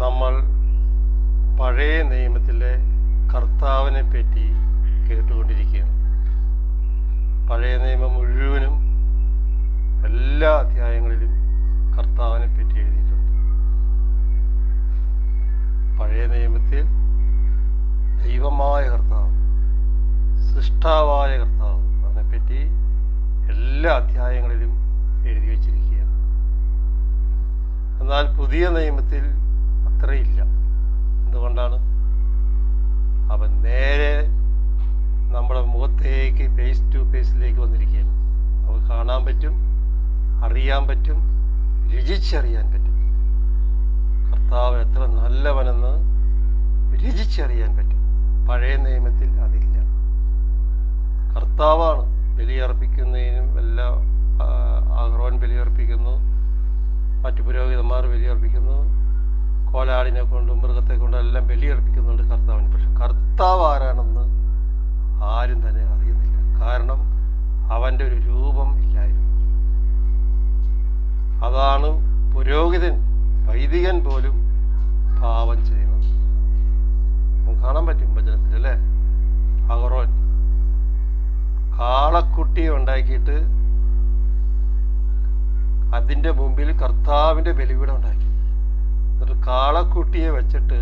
നമ്മൾ പഴയ നിയമത്തിലെ കർത്താവിനെ പറ്റി കേട്ടുകൊണ്ടിരിക്കുകയാണ്. പഴയ നിയമം മുഴുവനും എല്ലാ അധ്യായങ്ങളിലും കർത്താവിനെ പറ്റി എഴുതിയിട്ടുണ്ട്. പഴയ നിയമത്തിൽ ദൈവമായ കർത്താവ് സൃഷ്ടാവായ കർത്താവ് അതിനെപ്പറ്റി എല്ലാ അധ്യായങ്ങളിലും എഴുതി വച്ചിരിക്കുകയാണ്. എന്നാൽ പുതിയ നിയമത്തിൽ അത്രയില്ല. എന്തുകൊണ്ടാണ്? അവൻ നേരെ നമ്മുടെ മുഖത്തേക്ക് ഫേസ് ടു ഫേസിലേക്ക് വന്നിരിക്കുകയാണ്. അവ കാണാൻ പറ്റും അറിയാൻ പറ്റും രുചിച്ചറിയാൻ പറ്റും. കർത്താവ് എത്ര നല്ലവനെന്ന് രുചിച്ചറിയാൻ പറ്റും. പഴയ നിയമത്തിൽ അതില്ല. കർത്താവാണ് ബലിയർപ്പിക്കുന്നതിനും എല്ലാം ആ, അഹ്റോൻ ബലിയർപ്പിക്കുന്നു മറ്റു പുരോഹിതന്മാർ ബലിയർപ്പിക്കുന്നു കോലാടിനെ കൊണ്ടും മൃഗത്തെ കൊണ്ടും എല്ലാം ബലിയർപ്പിക്കുന്നുണ്ട് കർത്താവിന്. പക്ഷെ കർത്താവ് ആരാണെന്ന് ആരും തന്നെ അറിയുന്നില്ല. കാരണം അവന്റെ ഒരു രൂപം ഇല്ലായിരുന്നു. അതാണ് പുരോഹിതൻ വൈദികൻ പോലും പാവം ചെയ്യുന്നത്. കാണാൻ പറ്റും വചനത്തിൽ അല്ലേ? അഹറോൻ കാളക്കുട്ടിയെ ഉണ്ടാക്കിയിട്ട് അതിന്റെ മുമ്പിൽ കർത്താവിന്റെ ബലിപീഠം ഉണ്ടാക്കി. എന്നിട്ട് കാളക്കുട്ടിയെ വെച്ചിട്ട്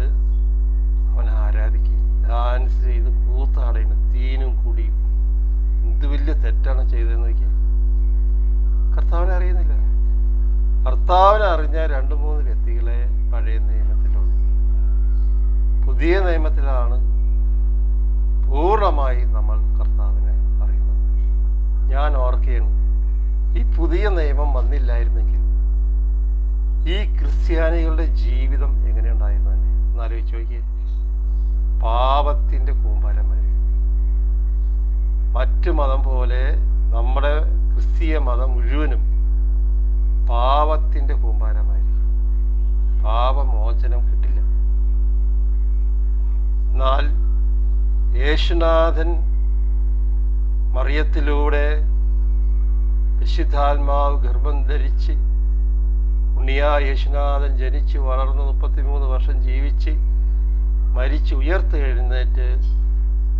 അവൻ ആരാധിക്കും. ഡാൻസ് ചെയ്ത് കൂത്താടയും തീനും കുടിയും. എന്ത് വലിയ തെറ്റാണ് ചെയ്തതെന്ന് നോക്കി കർത്താവിനെ അറിയുന്നില്ല. കർത്താവിനെ അറിഞ്ഞ രണ്ട് മൂന്ന് വ്യക്തികളെ പഴയ നിയമത്തിലുള്ളു. പുതിയ നിയമത്തിലാണ് പൂർണമായി നമ്മൾ കർത്താവിനെ അറിയുന്നത്. ഞാൻ ഓർക്കുകയാണ് ഈ പുതിയ നിയമം വന്നില്ലായിരുന്നെങ്കിൽ ഈ ക്രിസ്ത്യാനികളുടെ ജീവിതം എങ്ങനെയുണ്ടായിരുന്നു തന്നെ? എന്നാലോചിച്ച് നോക്കിയേ. പാപത്തിന്റെ കൂമ്പാരം വരെ. മറ്റു മതം പോലെ നമ്മുടെ ക്രിസ്തീയ മതം മുഴുവനും പാപത്തിന്റെ കൂമ്പാരമായിരിക്കും. പാപമോചനം കിട്ടില്ല. എന്നാൽ യേശുനാഥൻ മറിയത്തിലൂടെ വിശുദ്ധാത്മാവ് ഗർഭം ധരിച്ച് ഉണ്ണിയാ യേശുനാഥൻ ജനിച്ച് വളർന്ന് മുപ്പത്തിമൂന്ന് വർഷം ജീവിച്ച് മരിച്ച് ഉയർത്ത് എഴുന്നേറ്റ്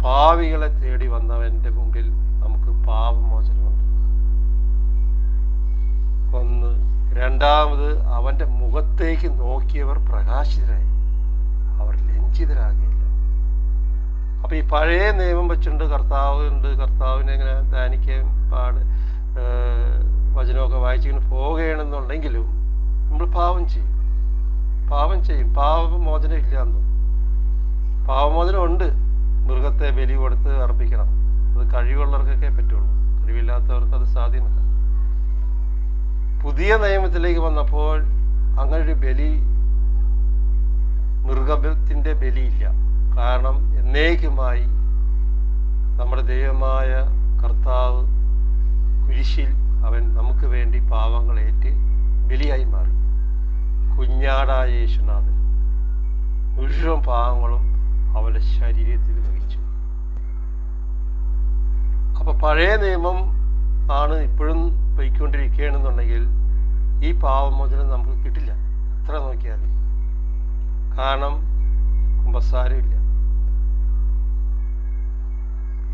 പാവികളെ തേടി വന്നവന്റെ മുമ്പിൽ നമുക്ക് പാപമോചനമുണ്ട്. ഒന്ന് രണ്ടാമത് അവന്റെ മുഖത്തേക്ക് നോക്കിയവർ പ്രകാശിതരായി. അവർ ലഞ്ചിതരാകില്ല അപ്പോൾ ഈ പഴയ നിയമം വെച്ചുണ്ട് കർത്താവ് ഉണ്ട് കർത്താവിനെ ഇങ്ങനെ ധ്യാനിക്കുകയും പാട് വചനമൊക്കെ വായിച്ചിങ്ങനെ പോവുകയാണെന്നുണ്ടെങ്കിലും നമ്മൾ പാവം ചെയ്യും. പാവം ചെയ്യും. പാവമോചനം ഇല്ല എന്ന്. പാവമോചനം ഉണ്ട് മൃഗത്തെ ബലി കൊടുത്ത് അർപ്പിക്കണം. അത് കഴിവുള്ളവർക്കൊക്കെ പറ്റുള്ളൂ. കഴിവില്ലാത്തവർക്ക് അത് സാധ്യമല്ല. പുതിയ നിയമത്തിലേക്ക് വന്നപ്പോൾ അങ്ങനൊരു ബലി മൃഗത്തിന്റെ ബലിയില്ല കാരണം എന്നേക്കുമായി നമ്മുടെ ദൈവമായ കർത്താവ് കുരിശിൽ അവൻ നമുക്ക് വേണ്ടി പാവങ്ങളേറ്റ് ബലിയായി മാറി. കുഞ്ഞാടായ യേശുനാഥൻ. മുഴുവൻ പാവങ്ങളും അവന്റെ ശരീരത്തിൽ വഹിച്ചു. അപ്പോൾ പഴയ നിയമം ആണ് ഇപ്പോഴും വഹിക്കൊണ്ടിരിക്കുകയാണെന്നുണ്ടെങ്കിൽ ഈ പാവമോചനം നമുക്ക് കിട്ടില്ല. എത്ര നോക്കിയാൽ. കാരണം കുമ്പസാരമില്ല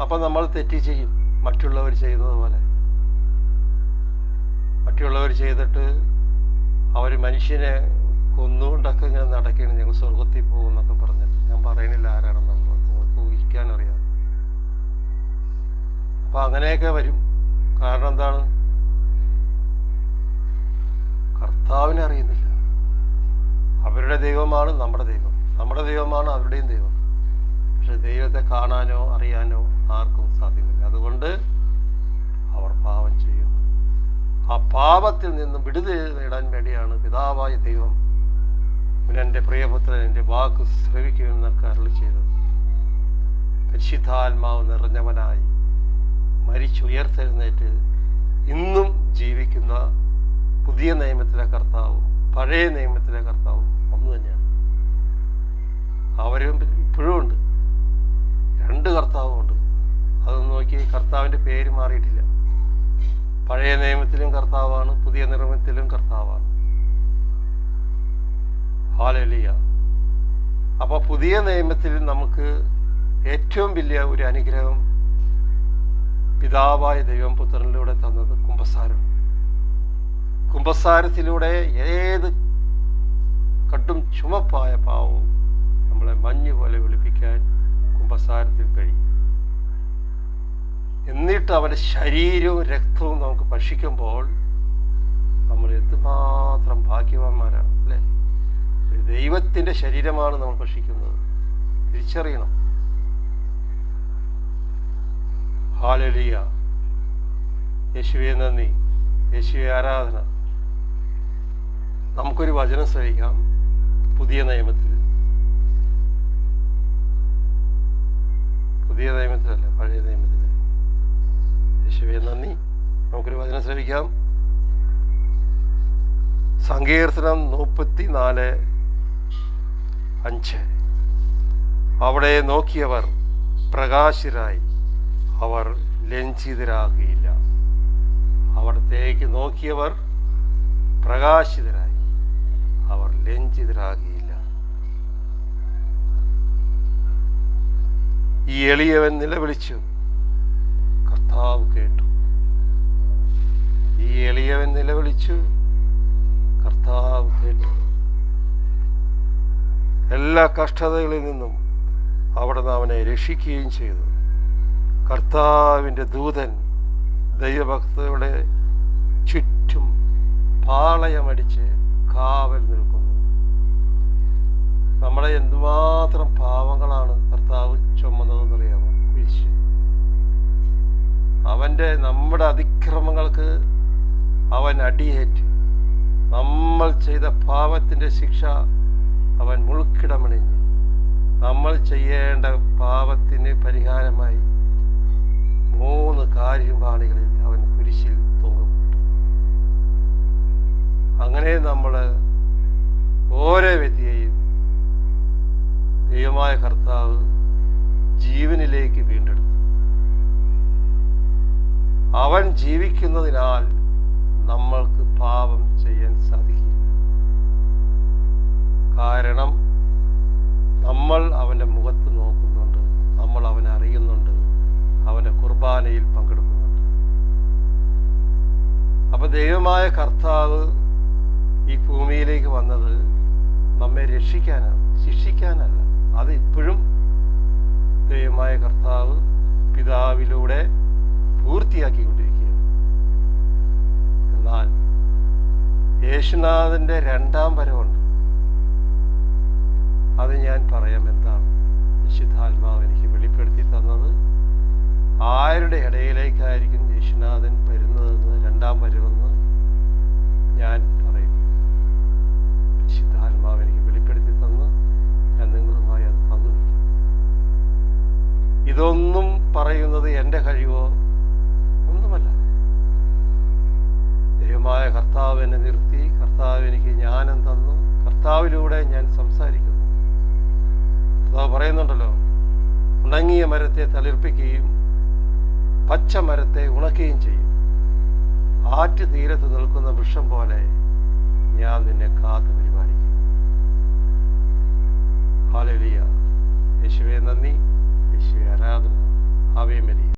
അപ്പം നമ്മൾ തെറ്റി ചെയ്യും. മറ്റുള്ളവർ ചെയ്യുന്നത് പോലെ. മറ്റുള്ളവർ ചെയ്തിട്ട് അവർ മനുഷ്യനെ കൊന്നുകൊണ്ടൊക്കെ ഇങ്ങനെ നടക്കുകയാണ് ഞങ്ങൾ സ്വർഗത്തിൽ പോകും എന്നൊക്കെ പറഞ്ഞു ഞാൻ പറയണില്ല ആരാണെന്ന് നിങ്ങൾക്ക് ഊഹിക്കാൻ അറിയാം അപ്പം അങ്ങനെയൊക്കെ വരും. കാരണം എന്താണ്? കർത്താവിനെ അറിയുന്നില്ല. അവരുടെ ദൈവമാണ് നമ്മുടെ ദൈവം. നമ്മുടെ ദൈവമാണ് അവരുടെയും ദൈവം. പക്ഷെ ദൈവത്തെ കാണാനോ അറിയാനോ ആർക്കും സാധ്യമല്ല അതുകൊണ്ട് അവർ പാവം ചെയ്യുന്നു ആ പാപത്തിൽ നിന്ന് വിടുതൽ നേടാൻ വേണ്ടിയാണ് പിതാവായ ദൈവം എന്റെ പ്രിയപുത്രൻ എന്റെ വാക്ക് ശ്രവിക്കുമെന്നൊക്കെ കരളി ചെയ്തത്. പരിശുദ്ധാത്മാവ് നിറഞ്ഞവനായി മരിച്ചുയർത്തെഴുന്നേറ്റ് ഇന്നും ജീവിക്കുന്ന പുതിയ നിയമത്തിലെ കർത്താവും പഴയ നിയമത്തിലെ കർത്താവും ഒന്ന് തന്നെയാണ്. അവരും ഇപ്പോഴും ഉണ്ട്. രണ്ട് കർത്താവും ഉണ്ട്. അതൊന്ന് നോക്കി കർത്താവിന്റെ പേര് മാറിയിട്ടില്ല. പഴയ നിയമത്തിലും കർത്താവാണ് പുതിയ നിയമത്തിലും കർത്താവാണ്. ഹാലലിയ അപ്പോൾ പുതിയ നിയമത്തിൽ നമുക്ക് ഏറ്റവും വലിയ ഒരു അനുഗ്രഹം പിതാവായ ദൈവം പുത്രനിലൂടെ തന്നത് കുംഭസാരം കുംഭസാരത്തിലൂടെ ഏത് കട്ടും ചുമപ്പായ പാവവും നമ്മളെ മഞ്ഞ് പോലെ വെളുപ്പിക്കാൻ കുംഭസാരത്തിൽ കഴിയും. എന്നിട്ട് അവന്റെ ശരീരവും രക്തവും നമുക്ക് ഭക്ഷിക്കുമ്പോൾ നമ്മൾ എന്തുമാത്രം ഭാഗ്യവാന്മാരാണ് അല്ലേ? ദൈവത്തിന്റെ ശരീരമാണ് നമ്മൾ ഭക്ഷിക്കുന്നത്. തിരിച്ചറിയണം. ഹാലലിയ. യേശുവെ നന്ദി. യേശുവെ ആരാധന. നമുക്കൊരു വചനം ശ്രമിക്കാം പുതിയ നിയമത്തിൽ. പുതിയ നിയമത്തിലല്ല പഴയ നിയമത്തിൽ. യേശുവെ നന്ദി. നമുക്കൊരു വചനം ശ്രമിക്കാം സങ്കീർത്തനം മുപ്പത്തി നാല് അഞ്ച്. അവിടെ നോക്കിയവർ പ്രകാശിരായി അവർ ലഞ്ചിതരാകുകയില്ല അവിടത്തേക്ക് നോക്കിയവർ പ്രകാശിതരായി അവർ ലഞ്ചിതരാകുകയില്ല ഈ എളിയവൻ നിലവിളിച്ചു കർത്താവ് കേട്ടു. ഈ എളിയവൻ നിലവിളിച്ചു. കർത്താവ് കേട്ടു. എല്ലാ കഷ്ടതകളിൽ നിന്നും അവിടുന്ന് അവനെ രക്ഷിക്കുകയും ചെയ്തു. കർത്താവിന്റെ ദൂതൻ ദൈവഭക്തയുടെ ചുറ്റും പാളയമടിച്ച് കാവൽ നിൽക്കുന്നു. നമ്മളെ എന്തുമാത്രം പാവങ്ങളാണ് കർത്താവ് ചുമന്നതെന്നറിയാമോ കുരിശ് അവന്റെ നമ്മുടെ അതിക്രമങ്ങൾക്ക് അവൻ അടിയേറ്റ്. നമ്മൾ ചെയ്ത പാപത്തിന്റെ ശിക്ഷ അവൻ മുൾക്കിടമണിഞ്ഞ്. നമ്മൾ ചെയ്യേണ്ട പാപത്തിന് പരിഹാരമായി മൂന്ന് കാര്യപാണികളിൽ അവൻ കുരിശിൽ തൂങ്ങപ്പെട്ടു അങ്ങനെ നമ്മൾ ഓരോ വ്യക്തിയെയും ദൈവമായ കർത്താവ് ജീവനിലേക്ക് വീണ്ടെടുത്തു. അവൻ ജീവിക്കുന്നതിനാൽ നമ്മൾക്ക് പാപം ചെയ്യാൻ സാധിക്കില്ല. കാരണം നമ്മൾ അവന്റെ മുഖത്ത് നോക്കുന്നുണ്ട് നമ്മൾ അവനെ അറിയുന്നുണ്ട് അവന്റെ കുർബാനയിൽ പങ്കെടുക്കുന്നുണ്ട്. അപ്പൊ ദൈവമായ കർത്താവ് ഈ ഭൂമിയിലേക്ക് വന്നത് നമ്മെ രക്ഷിക്കാനാണ് ശിക്ഷിക്കാനല്ല. അത് ഇപ്പോഴും ദൈവമായ കർത്താവ് പിതാവിലൂടെ പൂർത്തിയാക്കിക്കൊണ്ടിരിക്കുകയാണ്. എന്നാൽ യേശുനാഥന്റെ രണ്ടാം വരവുണ്ട്. അത് ഞാൻ പറയാം എന്താണ്? വിശുദ്ധാത്മാവ് എനിക്ക് വെളിപ്പെടുത്തി തന്നത് ആരുടെ ഇടയിലേക്കായിരിക്കും യേശുനാഥൻ വരുന്നതെന്ന് രണ്ടാം വരുമെന്ന് ഞാൻ പറയും. വിശുദ്ധാത്മാവ് എനിക്ക് വെളിപ്പെടുത്തി തന്ന് ഞാൻ നിങ്ങളുമായി അത് ഇതൊന്നും പറയുന്നത് എന്റെ കഴിവോ? ഒന്നുമല്ല ദൈവമായ കർത്താവ് എന്നെ നിർത്തി. കർത്താവ് എനിക്ക് ജ്ഞാനം തന്നു. കർത്താവിലൂടെ ഞാൻ സംസാരിക്കുന്നു. കർത്താവ് പറയുന്നുണ്ടല്ലോ ഉണങ്ങിയ മരത്തെ തളിർപ്പിക്കുകയും പച്ച മരത്തെ ഉണക്കുകയും ചെയ്യും. ആറ്റു തീരത്ത് നിൽക്കുന്ന വൃക്ഷം പോലെ ഞാൻ നിന്നെ കാത്തു പരിപാലിക്കും. ഹാലലിയ. യേശുവെ നന്ദി. യേശുവെ ആരാധന. Ave Maria